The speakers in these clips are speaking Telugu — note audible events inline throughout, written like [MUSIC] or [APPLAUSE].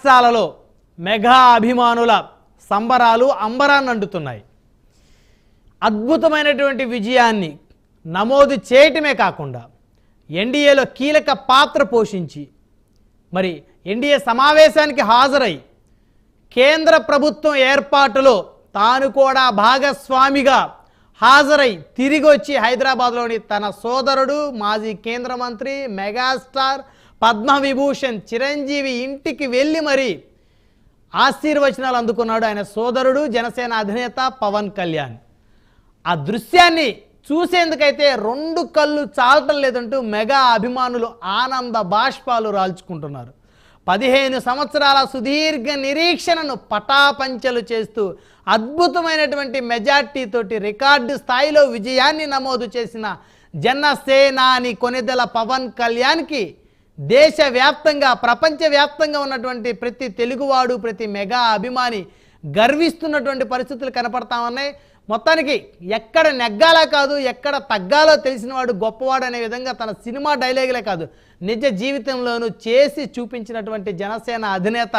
రాష్ట్రాలలో మెగా అభిమానుల సంబరాలు అంబరాన్ని అంటుతున్నాయి. అద్భుతమైనటువంటి విజయాన్ని నమోదు చేయటమే కాకుండా ఎన్డీఏలో కీలక పాత్ర పోషించి మరి ఎన్డీఏ సమావేశానికి హాజరై కేంద్ర ప్రభుత్వం ఏర్పాటులో తాను కూడా భాగస్వామిగా హాజరై తిరిగి వచ్చి హైదరాబాద్లోని తన సోదరుడు మాజీ కేంద్ర మంత్రి మెగాస్టార్ పద్మవిభూషణ్ చిరంజీవి ఇంటికి వెళ్ళి మరి ఆశీర్వచనాలు అందుకున్నాడు ఆయన సోదరుడు జనసేన అధినేత పవన్ కళ్యాణ్. ఆ దృశ్యాన్ని చూసేందుకైతే రెండు కళ్ళు చాలటం లేదంటూ మెగా అభిమానులు ఆనంద బాష్పాలు రాల్చుకుంటున్నారు. పదిహేను సంవత్సరాల సుదీర్ఘ నిరీక్షణను పటాపంచలు చేస్తూ అద్భుతమైనటువంటి మెజార్టీతోటి రికార్డు స్థాయిలో విజయాన్ని నమోదు చేసిన జనసేనాని కొనిదెల పవన్ కళ్యాణ్కి దేశవ్యాప్తంగా ప్రపంచవ్యాప్తంగా ఉన్నటువంటి ప్రతి తెలుగువాడు ప్రతి మెగా అభిమాని గర్విస్తున్నటువంటి పరిస్థితులు కనపడతా ఉన్నాయి. మొత్తానికి ఎక్కడ నెగ్గాలా కాదు ఎక్కడ తగ్గాలో తెలిసినవాడు గొప్పవాడు అనే విధంగా తన సినిమా డైలాగులే కాదు నిజ జీవితంలోనూ చేసి చూపించినటువంటి జనసేన అధినేత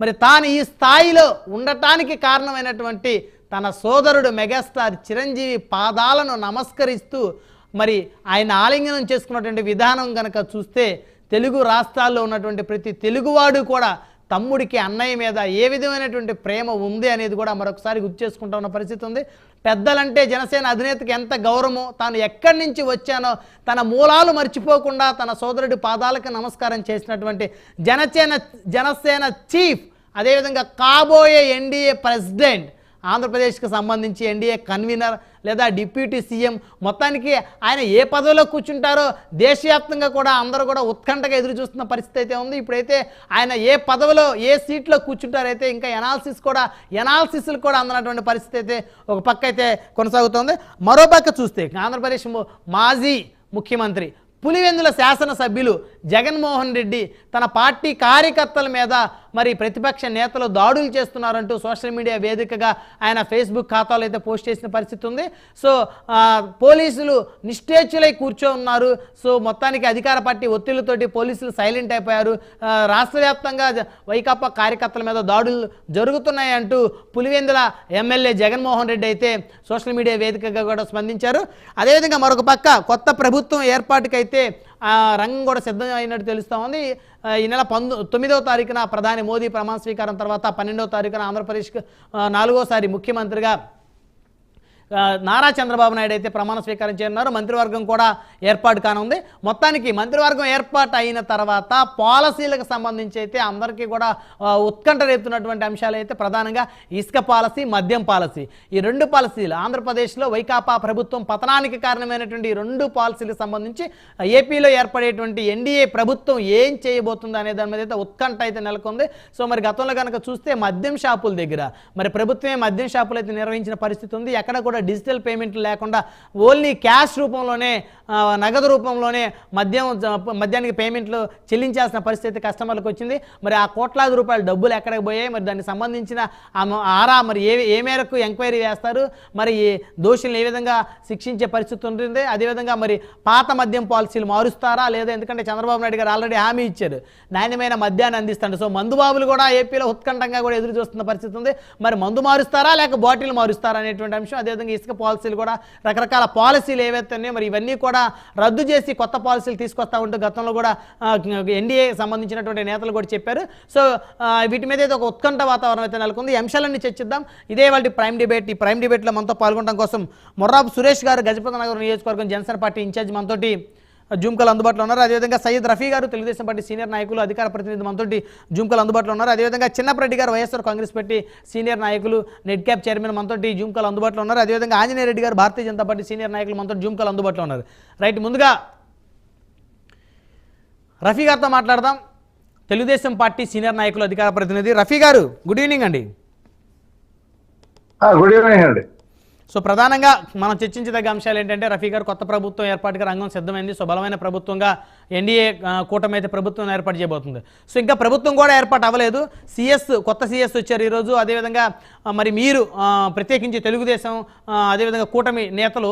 మరి తాను ఈ స్థాయిలో ఉండటానికి కారణమైనటువంటి తన సోదరుడు మెగాస్టార్ చిరంజీవి పాదాలను నమస్కరిస్తూ మరి ఆయన ఆలింగనం చేసుకున్నటువంటి విధానం కనుక చూస్తే తెలుగు రాష్ట్రాల్లో ఉన్నటువంటి ప్రతి తెలుగువాడు కూడా తమ్ముడికి అన్నయ్య మీద ఏ విధమైనటువంటి ప్రేమ ఉంది అనేది కూడా మరొకసారి గుర్తు చేసుకుంటా ఉన్న పరిస్థితి ఉంది. పెద్దలంటే జనసేన అధినేతకి ఎంత గౌరవమో తాను ఎక్కడి నుంచి వచ్చానో తన మూలాలు మర్చిపోకుండా తన సోదరుడి పాదాలకు నమస్కారం చేసినటువంటి జనసేన జనసేన చీఫ్ అదేవిధంగా కాబోయే ఎన్డీఏ ప్రెసిడెంట్ ఆంధ్రప్రదేశ్కి సంబంధించి ఎన్డీఏ కన్వీనర్ లేదా డిప్యూటీ సీఎం మొత్తానికి ఆయన ఏ పదవిలో కూర్చుంటారో దేశవ్యాప్తంగా కూడా అందరూ కూడా ఉత్కంఠగా ఎదురు చూస్తున్న పరిస్థితి అయితే ఉంది. ఇప్పుడైతే ఆయన ఏ పదవిలో ఏ సీట్లో కూర్చుంటారైతే ఇంకా ఎనాలిసిస్ కూడా ఎనాలిసిస్లు కూడా అందనటువంటి పరిస్థితి అయితే ఒక పక్క అయితే కొనసాగుతోంది. మరో పక్క చూస్తే ఆంధ్రప్రదేశ్ మాజీ ముఖ్యమంత్రి పులివెందుల శాసనసభ్యులు జగన్మోహన్ రెడ్డి తన పార్టీ కార్యకర్తల మీద మరి ప్రతిపక్ష నేతలు దాడులు చేస్తున్నారంటూ సోషల్ మీడియా వేదికగా ఆయన ఫేస్బుక్ ఖాతాలో అయితే పోస్ట్ చేసిన పరిస్థితి ఉంది. సో పోలీసులు నిశ్చేచులై కూర్చో ఉన్నారు. సో మొత్తానికి అధికార పార్టీ ఒత్తిళ్ళతోటి పోలీసులు సైలెంట్ అయిపోయారు. రాష్ట్ర వ్యాప్తంగా వైకాపా కార్యకర్తల మీద దాడులు జరుగుతున్నాయి అంటూ పులివెందుల ఎమ్మెల్యే జగన్మోహన్ రెడ్డి అయితే సోషల్ మీడియా వేదికగా కూడా స్పందించారు. అదేవిధంగా మరొక పక్క కొత్త ప్రభుత్వం ఏర్పాటుకైతే ఆ, రంగం కూడా సిద్ధం అయినట్టు తెలుస్తూ ఉంది. ఈ నెల పంతొ తొమ్మిదవ తారీఖున ప్రధాని మోదీ ప్రమాణ స్వీకారం తర్వాత పన్నెండవ తారీఖున ఆంధ్రప్రదేశ్కి నాలుగోసారి ముఖ్యమంత్రిగా నారా చంద్రబాబు నాయుడు అయితే ప్రమాణ స్వీకారం చేయనున్నారు. మంత్రివర్గం కూడా ఏర్పాటు కానుంది. మొత్తానికి మంత్రివర్గం ఏర్పాటు అయిన తర్వాత పాలసీలకు సంబంధించి అయితే అందరికీ కూడా ఉత్కంఠ రేపుతున్నటువంటి అంశాలు అయితే ప్రధానంగా ఇసుక పాలసీ మద్యం పాలసీ. ఈ రెండు పాలసీలు ఆంధ్రప్రదేశ్లో వైకాపా ప్రభుత్వం పతనానికి కారణమైనటువంటి ఈ రెండు పాలసీలకు సంబంధించి ఏపీలో ఏర్పడేటువంటి ఎన్డీఏ ప్రభుత్వం ఏం చేయబోతుంది అనే దాని మీద అయితే ఉత్కంఠ అయితే నెలకొంది. సో మరి గతంలో కనుక చూస్తే మద్యం షాపుల దగ్గర మరి ప్రభుత్వమే మద్యం షాపులు అయితే నిర్వహించిన పరిస్థితి ఉంది. ఎక్కడ కూడా డిజిటల్ పేమెంట్లు లేకుండా ఓన్లీ క్యాష్ రూపంలోనే నగదు రూపంలోనే మద్యం మద్యానికి పేమెంట్లు చెల్లించాల్సిన పరిస్థితి కస్టమర్లకు వచ్చింది. మరి ఆ కోట్లాది రూపాయల డబ్బులు ఎక్కడికి పోయాయి? మరి దానికి సంబంధించిన ఆరా మరి ఏ ఏ మేరకు ఎంక్వైరీ వేస్తారు? మరి ఈ దోషులను ఏ విధంగా శిక్షించే పరిస్థితి ఉంటుంది? అదేవిధంగా మరి పాత మద్యం పాలసీలు మారుస్తారా? లేదా ఎందుకంటే చంద్రబాబు నాయుడు గారు ఆల్రెడీ హామీ ఇచ్చారు. నాణ్యమైన మద్యాన్ని అందిస్తాడు. సో మందు బాబులు కూడా ఏపీలో ఉత్కంఠంగా కూడా ఎదురు చూస్తున్న పరిస్థితి ఉంది. మరి మందు మారుస్తారా? లేక బాటిల్ మారుస్తారా? అనేటువంటి అంశం. అదేవిధంగా ఇసుక పాలసీలు కూడా రకరకాల పాలసీలు ఏవైతే ఉన్నాయో మరి ఇవన్నీ కూడా రద్దు చేసి కొత్త పాలసీలు తీసుకొస్తా ఉంటూ గతంలో కూడా ఎన్డీఏ సంబంధించినటువంటి నేతలు కూడా చెప్పారు. సో వీటి మీద అయితే ఒక ఉత్కంఠ వాతావరణం అయితే నెలకొంది. అంశాలన్నీ చర్చిద్దాం ఇదే వాళ్ళ ప్రైమ్ డిబేట్. ఈ ప్రైమ్ డిబేట్లో మనతో పాల్గొనడం కోసం మొర్రాబు సురేష్ గారు గజపతి నగర్ నియోజకవర్గం జనసేన పార్టీ ఇన్ఛార్జ్ మనతోటి జూమ్కల్ అందుబాటులో ఉన్నారు. అదేవిధంగా సయ్యద్ రఫీ గారు తెలుగుదేశం పార్టీ సీనియర్ నాయకులు అధికార ప్రతినిధి మనతోటి జూమ్కల్ అందుబాటులో ఉన్నారు. అదేవిధంగా చిన్నప్పరెడ్డి గారు వైఎస్ఆర్ కాంగ్రెస్ పార్టీ సీనియర్ నాయకులు నెట్ క్యాప్ చైర్మన్ మనతోటి జూమ్కల్ అందుబాటులో ఉన్నారు. అదేవిధంగా ఆంజనేయ రెడ్డి గారు భారతీయ జనతా పార్టీ సీనియర్ నాయకులు మనతో జూమ్కల్ అందుబాటులో ఉన్నారు. రైట్ ముందుగా రఫీ గారితో మాట్లాడదాం. తెలుగుదేశం పార్టీ సీనియర్ నాయకులు అధికార ప్రతినిధి రఫీ గారు గుడ్ ఈవినింగ్ అండి. గుడ్ ఈవినింగ్ అండి. సో ప్రధానంగా మనం చర్చించదగ్గ అంశాలు ఏంటంటే రఫీ గారు కొత్త ప్రభుత్వం ఏర్పాటుగా రంగం సిద్ధమైంది. సో బలమైన ప్రభుత్వంగా ఎన్డీఏ కూటమి అయితే ప్రభుత్వం ఏర్పాటు చేయబోతుంది. సో ఇంకా ప్రభుత్వం కూడా ఏర్పాటు అవ్వలేదు. సిఎస్ కొత్త సిఎస్ వచ్చారు ఈరోజు. అదేవిధంగా మరి మీరు ప్రత్యేకించి తెలుగుదేశం అదేవిధంగా కూటమి నేతలు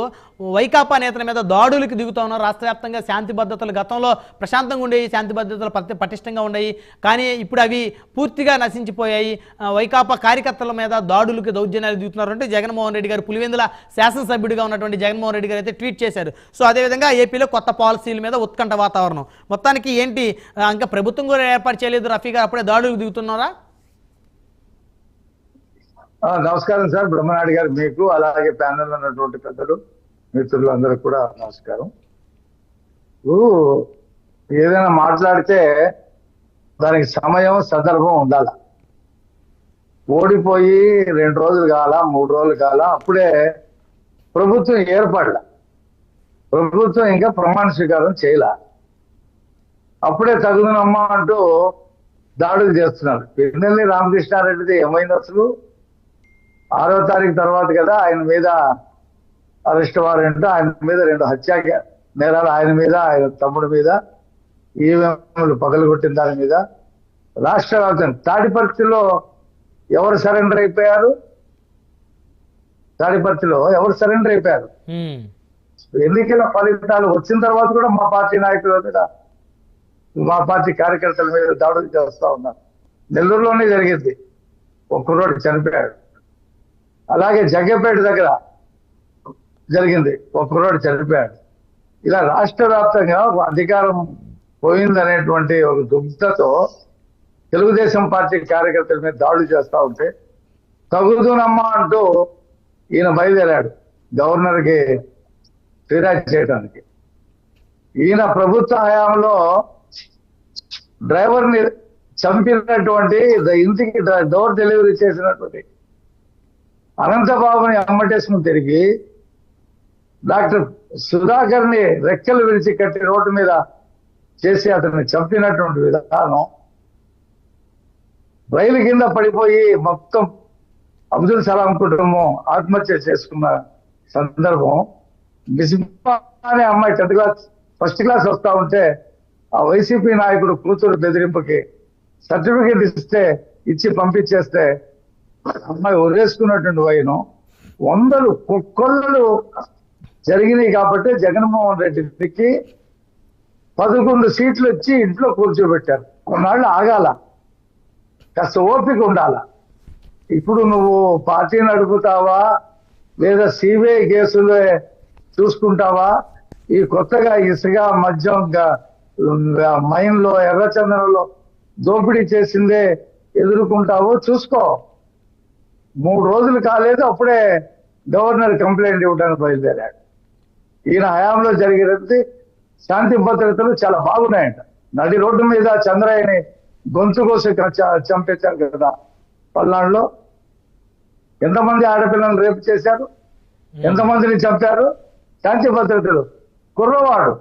వైకాపా నేతల మీద దాడులకు దిగుతా ఉన్నారు. రాష్ట్ర వ్యాప్తంగా శాంతి భద్రతలు గతంలో ప్రశాంతంగా ఉండేవి. శాంతి భద్రతలు పటిష్టంగా ఉండేవి. కానీ ఇప్పుడు అవి పూర్తిగా నశించిపోయాయి. వైకాపా కార్యకర్తల మీద దాడులకు దౌర్జన్యాలు దిగుతున్నారు అంటే జగన్మోహన్ రెడ్డి గారు పులివెందుల శాసనసభ్యుడిగా ఉన్నటువంటి జగన్మోహన్ రెడ్డి గారు అయితే ట్వీట్ చేశారు. సో అదేవిధంగా ఏపీలో కొత్త పాలసీల మీద ఉత్కంఠ వాతావరణం. మొత్తానికి ఏంటి? ఇంకా ప్రభుత్వం కూడా ఏర్పాటు చేయలేదు. రఫీ గారు అప్పుడే దాడులకు దిగుతున్నారా? నమస్కారం సార్. బ్రహ్మనాయుడు గారు మీకు అలాగే ప్యానెల్ ఉన్నటువంటి పెద్దలు మిత్రులు అందరూ కూడా నమస్కారం. ఏదైనా మాట్లాడితే దానికి సమయం సందర్భం ఉండాల? ఓడిపోయి రెండు రోజులు కాల మూడు రోజులు కాల అప్పుడే ప్రభుత్వం ఏర్పడల? ప్రభుత్వం ఇంకా ప్రమాణ స్వీకారం చేయలే? అప్పుడే తగుదనమ్మా అంటూ దాడులు చేస్తున్నారు. పిన్నెల్లి రామకృష్ణారెడ్డిది ఏమైంది అసలు? ఆరో తారీఖు తర్వాత కదా ఆయన మీద అరెస్ట్ వారెంట్ ఆయన మీద రెండు హత్యా నేరాలు ఆయన మీద ఆయన తమ్ముడి మీద ఈవీఎంలు పగలగొట్టిన దాని మీద. రాష్ట్ర వ్యాప్తంగా తాడిపర్తిలో ఎవరు సరెండర్ అయిపోయారు? తాడిపర్తిలో ఎవరు సరెండర్ అయిపోయారు. ఎన్నికల ఫలితాలు వచ్చిన తర్వాత కూడా మా పార్టీ నాయకుల మీద మా పార్టీ కార్యకర్తల మీద దాడులు చేస్తా ఉన్నారు. నెల్లూరులోనే జరిగింది. ఒక కుర్రోడు చనిపోయాడు. అలాగే జగ్గపేట దగ్గర జరిగింది. ఒక కుర్రోడు చనిపోయాడు. ఇలా రాష్ట్ర వ్యాప్తంగా అధికారం పోయిందనేటువంటి ఒక దుగ్ధతో తెలుగుదేశం పార్టీ కార్యకర్తల మీద దాడులు చేస్తా ఉంటే తగుదునమ్మా అంటూ ఈయన బయలుదేరాడు గవర్నర్కి ఫిర్యాదు చేయడానికి. ఈయన ప్రభుత్వ హయాంలో డ్రైవర్ని చంపినటువంటి ఇంటికి డోర్ డెలివరీ చేసినటువంటి అనంతబాబుని అమ్మటేసుకుని తిరిగి డాక్టర్ సుధాకర్ని రెక్కలు విరిచి కట్టి రోడ్డు మీద చేసి అతన్ని చంపినటువంటి విధానం రైలు కింద పడిపోయి మొత్తం అబ్దుల్ సలాం కుటుంబం ఆత్మహత్య చేసుకున్న సందర్భం. బిస్మా అనే అమ్మాయి టెన్త్ క్లాస్ ఫస్ట్ క్లాస్ వస్తా ఉంటే ఆ వైసీపీ నాయకుడు కూతురు బెదిరింపుకి సర్టిఫికేట్ ఇస్తే ఇచ్చి పంపించేస్తే అమ్మాయి వదిలేసుకున్నటువంటి వైను వందలు కుక్కళ్ళు జరిగినాయి కాబట్టి జగన్మోహన్ రెడ్డికి పదకొండు సీట్లు వచ్చి ఇంట్లో కూర్చోబెట్టారు కొన్నాళ్ళు ఆగాల. కాస్త ఓపిక ఉండాల. ఇప్పుడు నువ్వు పార్టీ నడుపుతావా లేదా సిబిఐ కేసులే చూసుకుంటావా? ఈ కొత్తగా ఇసుక మద్యం మైన్లో ఎర్రచందనంలో దోపిడీ చేసిందే ఎదుర్కొంటావో చూసుకో. మూడు రోజులు కాలేదు అప్పుడే గవర్నర్ కంప్లైంట్ ఇవ్వడానికి బయలుదేరాడు. ఈయన హయాంలో జరిగినది శాంతి భద్రతలు చాలా బాగున్నాయంట. నడి రోడ్డు మీద చంద్రయ్యని గొంతు కోసి చంపేశారు కదా పల్నాడులో. ఎంతమంది ఆడపిల్లలను రేపు చేశారు? ఎంతమందిని చంపారు? శాంతి భద్రతలు. కుర్రవాడు.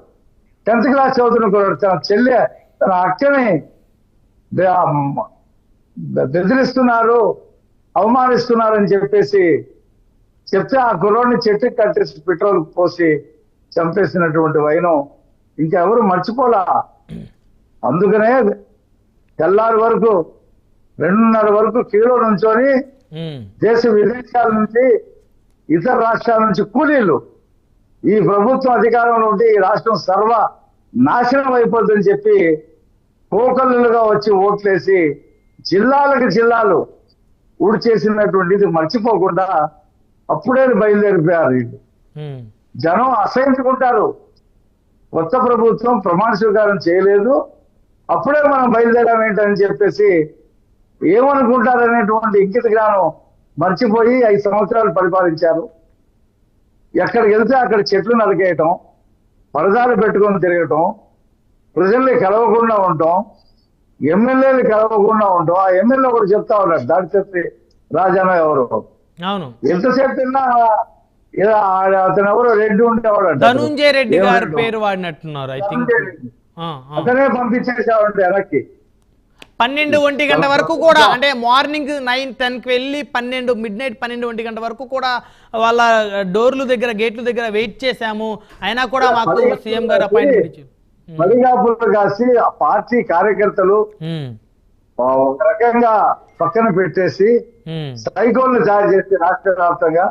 టెన్త్ క్లాస్ చదువుతున్న కుర్రాడు తన చెల్లె తన అక్కని బెదిరిస్తున్నారు అవమానిస్తున్నారు అని చెప్పేసి చెప్తే ఆ కుర్రోడిని చెట్టుకి కట్టేసి పెట్రోల్ పోసి చంపేసినటువంటి వైనం ఇంకెవరు మర్చిపోలా అందుకనే తెల్లారి వరకు రెండున్నర వరకు క్యూలో నుంచొని. దేశ విదేశాల నుంచి ఇతర రాష్ట్రాల నుంచి కూలీలు ఈ ప్రభుత్వం అధికారంలో ఉంటే ఈ రాష్ట్రం సర్వ నాశనం అయిపోతుందని చెప్పి కోకల్లుగా వచ్చి ఓట్లేసి జిల్లాలకు జిల్లాలు ఊడి చేసినటువంటిది మర్చిపోకుండా అప్పుడే బయలుదేరిపోయారు వీళ్ళు. జనం అసహించుకుంటారు. కొత్త ప్రభుత్వం ప్రమాణ స్వీకారం చేయలేదు. అప్పుడే మనం బయలుదేరాం ఏంటని చెప్పేసి ఏమనుకుంటారనేటువంటి ఇంకిత జ్ఞానం మర్చిపోయి ఐదు సంవత్సరాలు పరిపాలించారు. ఎక్కడికి వెళ్తే అక్కడ చెట్లు నరికేయటం పరదాలు పెట్టుకొని తిరగటం ప్రజల్ని కలవకుండా ఉండటం ఎమ్మెల్యేలు కలవకుండా ఉండటం ఆ ఎమ్మెల్యే కూడా చెప్తా ఉన్నాడు దాడి చెప్పి రాజానో ఎవరు అవును ఎంతసేపు తిన్నా అతను ఎవరో రెడ్డి ఉండేవాడు. ధనుంజయ రెడ్డి గారి? పేరు వాడినట్టున్నారు. అతనే పంపించేసావంటే వెనక్కి పన్నెండు ఒంటి గంట వరకు కూడా అంటే మార్నింగ్ నైన్ టెన్కి వెళ్ళి పన్నెండు మిడ్ నైట్ పన్నెండు ఒంటి గంట వరకు కూడా వాళ్ళ డోర్లు దగ్గర గేట్ల దగ్గర వెయిట్ చేశాము. అయినా కూడా మాకు సీఎం గారు అపాయింట్మెంట్ ఇచ్చారు. పడిగాపులు కాసి పార్టీ కార్యకర్తలు ఆ, ఒక రకంగా పక్కన పెట్టేసి ఉమ్, సైకోల్ని తయారు చేసి రాష్ట్ర వ్యాప్తంగా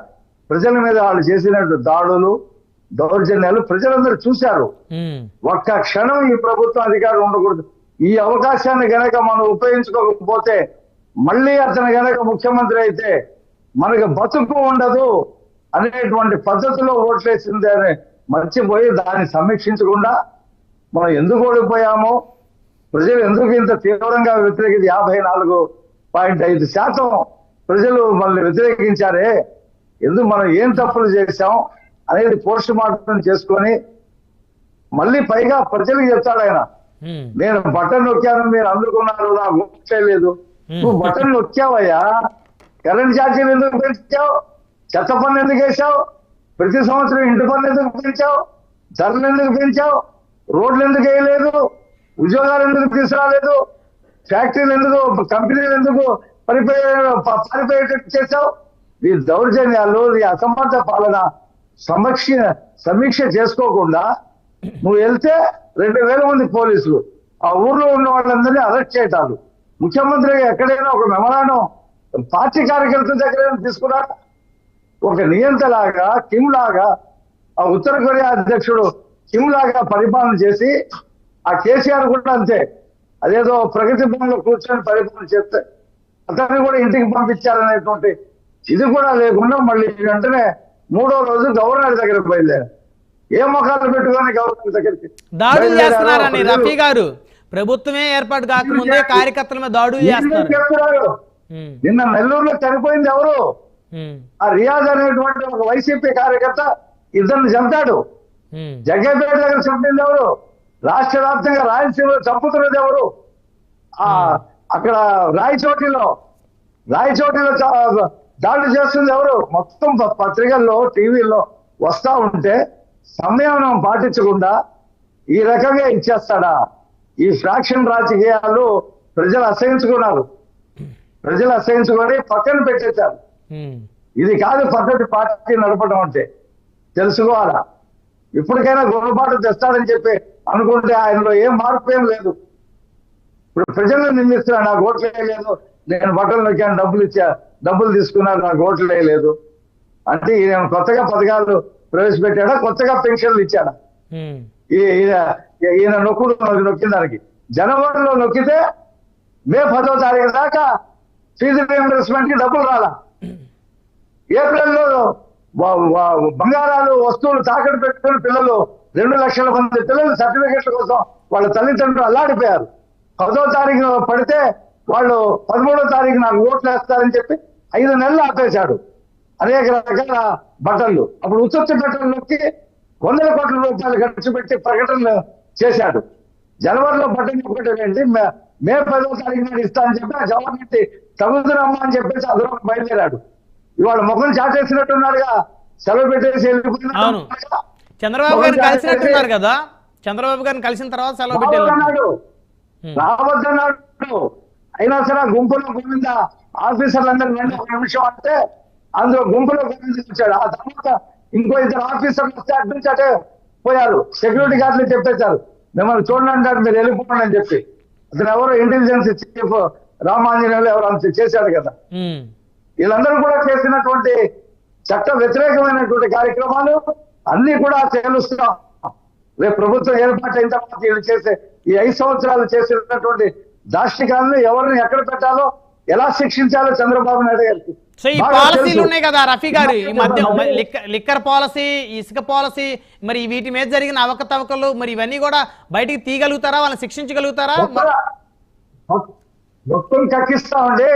ప్రజల మీద వాళ్ళు చేసినట్టు దాడులు దౌర్జన్యాలు ప్రజలందరూ చూశారు. ఒక్క క్షణం ఈ ప్రభుత్వం అధికారం ఉండకూడదు. ఈ అవకాశాన్ని గనక మనం ఉపయోగించుకోకపోతే మళ్ళీ అతను గనక ముఖ్యమంత్రి అయితే మనకు బతుకు ఉండదు అనేటువంటి పద్ధతిలో ఓట్లేసింది అని మర్చిపోయి దాన్ని సమీక్షించకుండా మనం ఎందుకు ఓడిపోయామో ప్రజలు ఎందుకు ఇంత తీవ్రంగా వ్యతిరేకించి యాభై నాలుగు పాయింట్ ఐదు శాతం ప్రజలు మనల్ని వ్యతిరేకించారే? ఎందుకు మనం ఏం తప్పులు చేశాం అనేది పోస్ట్ మార్టం చేసుకొని మళ్ళీ పైగా ప్రజలకు చెప్తాడు ఆయన. నేను బటన్ నొక్కాను మీరు అందుకున్నారు నాకు లేదు. నువ్వు బటన్ నొక్కావయ్యా. కరెంట్ ఛార్జీలు ఎందుకు పెంచావు? చెత్త పన్ను ఎందుకు వేసావు ప్రతి సంవత్సరం ఇంటి పన్ను ఎందుకు పెంచావు? ధరలు ఎందుకు పెంచావు? రోడ్లు ఎందుకు వేయలేదు? ఉద్యోగాలు ఎందుకు తీసుకురాలేదు? ఫ్యాక్టరీలు ఎందుకు కంపెనీలు ఎందుకు పడిపోయే ప- పారిపోయేటట్టు చేశావు? నీ దౌర్జన్యాలు నీ అసమర్థ పాలన సమీక్ష సమీక్ష చేసుకోకుండా నువ్వు వెళ్తే రెండు వేల మంది పోలీసులు. ఆ ఊర్లో ఉన్న వాళ్ళందరినీ అరెస్ట్ చేయటాలు ముఖ్యమంత్రి ఎక్కడైనా ఒక మెమరాను పార్టీ కార్యకర్తల దగ్గర తీసుకురా. ఒక నియంతలాగా కిమ్ లాగా ఆ ఉత్తర కొరియా అధ్యక్షుడు కిమ్ లాగా పరిపాలన చేసి ఆ కేసీఆర్ కూడా అంతే. అదేదో ప్రగతి భవన్లో కూర్చొని పరిపాలన చేస్తే అతన్ని కూడా ఇంటికి పంపించారనేటువంటి ఇది కూడా లేకుండా మళ్ళీ వెంటనే మూడో రోజు గవర్నర్ దగ్గరకు బయలుదేరారు. ఏ మొఖాలు పెట్టుకొని గవర్నర్ దగ్గరికి? దాడులు చేస్తున్నారని రఫీ గారు. ప్రభుత్వమే ఏర్పాటు కాకముందే కార్యకర్తల మీద దాడులు నిన్ను చేస్తున్నారు. నిన్న నెల్లూరులో చనిపోయింది ఎవరు? ఆ రియాజ్ అనేటువంటి ఒక వైసీపీ కార్యకర్త ఇద్దరిని చంపాడు. జగ్గైపేట దగ్గర చంపింది ఎవరు? రాష్ట్ర వ్యాప్తంగా రాయలసీమలో చంపుతున్నది ఎవరు? ఆ అక్కడ రాయచోటిలో రాయచోటిలో దాడులు చేస్తుంది ఎవరు? మొత్తం పత్రికల్లో టీవీల్లో వస్తా ఉంటే సంయమనం పాటించకుండా ఈ రకంగా ఇచ్చేస్తాడా? ఈ ఫ్రాక్షన్ రాజకీయాలు ప్రజలు అసహించుకున్నారు. ప్రజలు అసహించుకొని పక్కన పెట్టేశారు. ఇది కాదు పద్ధతి పార్టీ నడపడం అంటే. తెలుసుకోవాలా? ఇప్పటికైనా గుణపాటు తెస్తాడని చెప్పి అనుకుంటే ఆయనలో ఏం మార్పు ఏం లేదు. ఇప్పుడు ప్రజలను నిందిస్తున్నా నాకు ఓట్లు వేయలేదు. నేను బట్టలు నొక్కాను డబ్బులు ఇచ్చా డబ్బులు తీసుకున్నాను నాకు ఓట్లు వేయలేదు. అంటే ఈయన కొత్తగా పథకాలు ప్రవేశపెట్టాడా కొత్తగా పెన్షన్లు ఇచ్చాడా? ఈయన- నొక్కుడు నొక్కిన దానికి. జనవరిలో నొక్కితే మే పదో తారీఖు దాకా ఫీజు రీఎంబర్స్మెంట్కి డబ్బులు రాలా. ఏప్రిల్లో బంగారాలు వస్తువులు తాకట్టు పెట్టుకుని పిల్లలు రెండు లక్షల మంది పిల్లలు సర్టిఫికెట్ల కోసం వాళ్ళ తల్లిదండ్రులు అల్లాడిపోయారు. పదో తారీఖు పడితే వాళ్ళు పదమూడో తారీఖు నాకు ఓట్లు వేస్తారని చెప్పి ఐదు నెలలు ఆపేశాడు. అనేక రకాల బట్టలు. అప్పుడు ఉచిత బట్టలు నొక్కి వందల కోట్ల రూపాయలు ఖర్చు పెట్టి ప్రకటనలు చేశాడు. జనవరిలో బట్టలు నొక్కటం ఏంటి మే- పదో తారీఖు నాడు ఇస్తా అని చెప్పి ఆ జవాన్ నెట్టి తగుదురమ్మా అని చెప్పేసి అందులో బయలుదేరాడు. ఇవాళ ముఖం చాటేసినట్టున్నాడుగా సెలవు పెట్టేసి వెళ్ళిపోయినట్టు అవును. చంద్రబాబు గారిని కలిసినట్టున్నారు కదా? చంద్రబాబు గారిని కలిసిన తర్వాత సెలవు పెట్టి వెళ్ళారు. రావద్దన్నాడు. అయినా సరే గుంపులో గోవింద ఆఫీసర్లందరూ రండి ఒక నిమిషం అంటే అందులో గుంపులో వచ్చాడు. ఆ తర్వాత ఇంకో ఇద్దరు ఆఫీసర్లు వస్తే అటు నుంచి అటే పోయారు. సెక్యూరిటీ గార్డులు చెప్పేశారు. మిమ్మల్ని చూడండి అంటారు మీరు వెళ్ళిపోండి అని చెప్పి. అతను ఎవరో ఇంటెలిజెన్స్ చీఫ్ రామాంజనేయులు ఎవరు అంత చేశాడు కదా. వీళ్ళందరూ కూడా చేసినటువంటి చట్ట వ్యతిరేకమైనటువంటి కార్యక్రమాలు అన్ని కూడా తెలుస్తున్నాం రేపు ప్రభుత్వం ఏర్పాటు అయిన తర్వాత వీళ్ళు చేసే ఈ ఐదు సంవత్సరాలు చేసినటువంటి దాష్టికాలను ఎవరిని ఎక్కడ పెట్టాలో ఎలా శిక్షించాలో చంద్రబాబు నాయుడు గారికి సో ఈ పాలసీలు. ఉన్నాయి కదా రఫీ గారు. ఈ మధ్య లిక్కర్ పాలసీ ఇసుక పాలసీ మరి వీటి మీద జరిగిన అవకతవకలు మరి ఇవన్నీ కూడా బయటికి తీయగలుగుతారా? వాళ్ళని శిక్షించగలుగుతారా? మొత్తం- కక్కిస్తామండి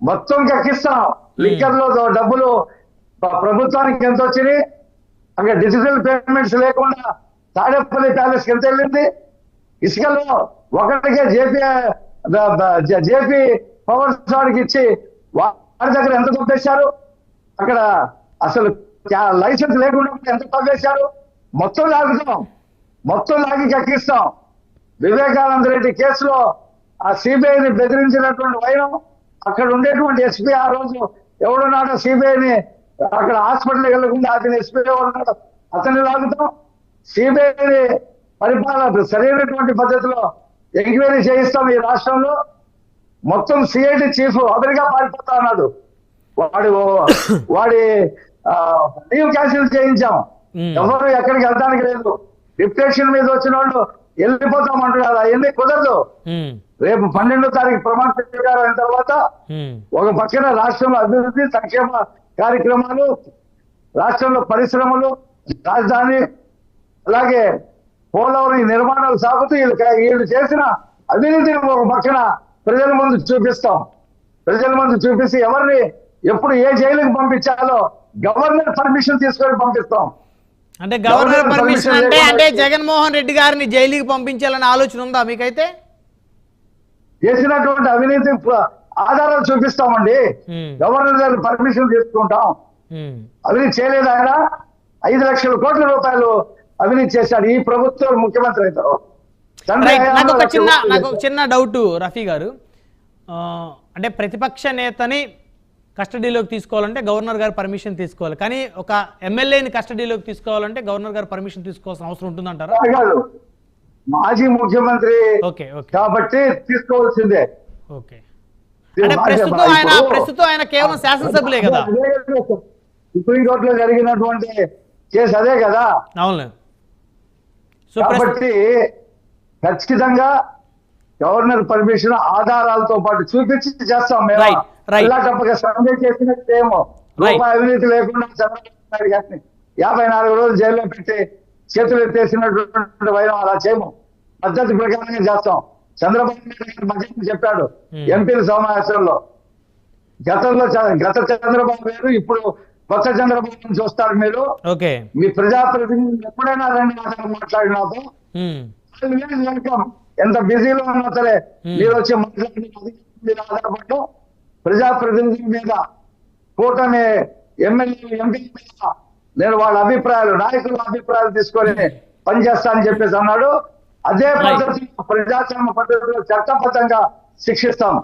మొత్తం కక్కిస్తాం లిక్కర్లో డబ్బులు ప్ర- ప్రభుత్వానికి ఎంత వచ్చినాయి? అక్కడ డిజిటల్ పేమెంట్స్ లేకుండా తాడేపల్లి ప్యాలెస్ ఎంత వెళ్ళింది? ఇసుకలో ఒకటికే జేపీ జేపీ పవర్ వాడికి ఇచ్చి వారి దగ్గర ఎంత తప్పేశారు అక్కడ అసలు లైసెన్స్ లేకుండా ఎంత తప్పేశారు మొత్తం లాగుతాం. మొత్తం లాగి కక్కిస్తాం. వివేకానంద రెడ్డి కేసులో ఆ సిబిఐని బెదిరించినటువంటి వైరం అక్కడ ఉండేటువంటి ఎస్పీ ఆ రోజు ఎవడున్నాడో సిబిఐని అక్కడ హాస్పిటల్ వెళ్ళకుండా అతని ఎస్పీ ఎవరున్నాడో అతన్ని లాగుతాం. సిబిఐని పరిపాలన సరైనటువంటి పద్ధతిలో ఎంక్వైరీ చేయిస్తాం ఈ రాష్ట్రంలో. మొత్తం సిఐడి చీఫ్ అమెరికా పారిపోతా అన్నాడు. [COUGHS] వాడి వాడి లీవ్ క్యాన్సిల్ చేయించాం. ఎవరు ఎక్కడికి వెళ్ళడానికి లేదు. డిప్రెషన్ మీద వచ్చిన వాళ్ళు వెళ్ళిపోతాం అంటున్నారు అవన్నీ కుదరదు. రేపు పన్నెండో తారీఖు ప్రమాణ స్వీకారం అయిన తర్వాత ఒక పక్కన రాష్ట్రంలో అభివృద్ధి సంక్షేమ కార్యక్రమాలు రాష్ట్రంలో పరిశ్రమలు రాజధాని అలాగే పోలవరం నిర్మాణాలు సాగుతూ వీళ్ళు వీళ్ళు చేసిన అవినీతిని ఒక పక్కన ప్రజల ముందు చూపిస్తాం. ప్రజల ముందు చూపిస్తే ఎవరిని ఎప్పుడు ఏ జైలుకి పంపించాలో గవర్నర్ పర్మిషన్ తీసుకొని పంపిస్తాం. అంటే గవర్నర్ పర్మిషన్ అంటే అంటే జగన్మోహన్ రెడ్డి గారిని జైలుకి పంపించాలనే ఆలోచన ఉందా మీకైతే? చేసినటువంటి అవినీతి ఆధారాలు చూపిస్తామండి. గవర్నర్ గారి పర్మిషన్ తీసుకుంటాం. అవినీతి చేయలేదు ఆయన. ఐదు లక్షల కోట్ల రూపాయలు అవినీతి చేశాడు. ఈ ప్రభుత్వం ముఖ్యమంత్రి రైట్ నాకు ఒక చిన్న నాకు ఒక. చిన్న డౌట్ రఫీ గారు. అంటే ప్రతిపక్ష నేతని కస్టడీలోకి తీసుకోవాలంటే గవర్నర్ గారు పర్మిషన్ తీసుకోవాలి. కానీ ఒక ఎమ్మెల్యేని కస్టడీలోకి తీసుకోవాలంటే గవర్నర్ గారు పర్మిషన్ తీసుకోవాల్సిన అవసరం ఉంటుందంటారా? మాజీ ముఖ్యమంత్రి ఓకే ఓకే. కాబట్టి తీసుకోవాల్సిందే. ఓకే. అంటే ప్రస్తుతం ఆయన ప్రస్తుతం ఆయన కేవలం శాసనసభ్యులే కదా? సుప్రీంకోర్టులో జరిగినటువంటి కేసు అదే కదా? అవును సో కాబట్టి ఖచ్చితంగా గవర్నర్ పర్మిషన్ ఆధారాలతో పాటు చూపించి చేస్తాం మేము. ఇలా తప్పక సందేహం చేసినట్టు ఏమో. రూపాయి అవినీతి లేకుండా చంద్రబాబు నాయుడు గారిని యాభై నాలుగు రోజులు జైల్లో పెట్టి చేతులు ఎత్తేసినటువంటి వైరం అలా చేయము. పద్ధతి ప్రకారంగా చేస్తాం. చంద్రబాబు నాయుడు గారు మధ్య చెప్పాడు Hmm. ఎంపీల సమావేశంలో. గతంలో గత చంద్రబాబు గారు ఇప్పుడు కొత్త చంద్రబాబు చూస్తారు మీరు. మీ ప్రజాప్రతినిధులు ఎప్పుడైనా రెండు మాటలు మాట్లాడినాతో ఉమ్, వెల్కమ్ ఎంత బిజీలో ఉన్నా సరే. మీరు వచ్చి మాట్లాడిన ఆధారపడటం ప్రజాప్రతినిధుల మీద కూటమి ఎమ్మెల్యే ఎంపీ మీద నేను వాళ్ళ అభిప్రాయాలు నాయకుల అభిప్రాయాలు తీసుకొని పనిచేస్తానని చెప్పేసి అన్నాడు అదే. పద్ధతిలో ప్రజాస్వామ్య పద్ధతిలో చట్టబద్ధంగా శిక్షిస్తాం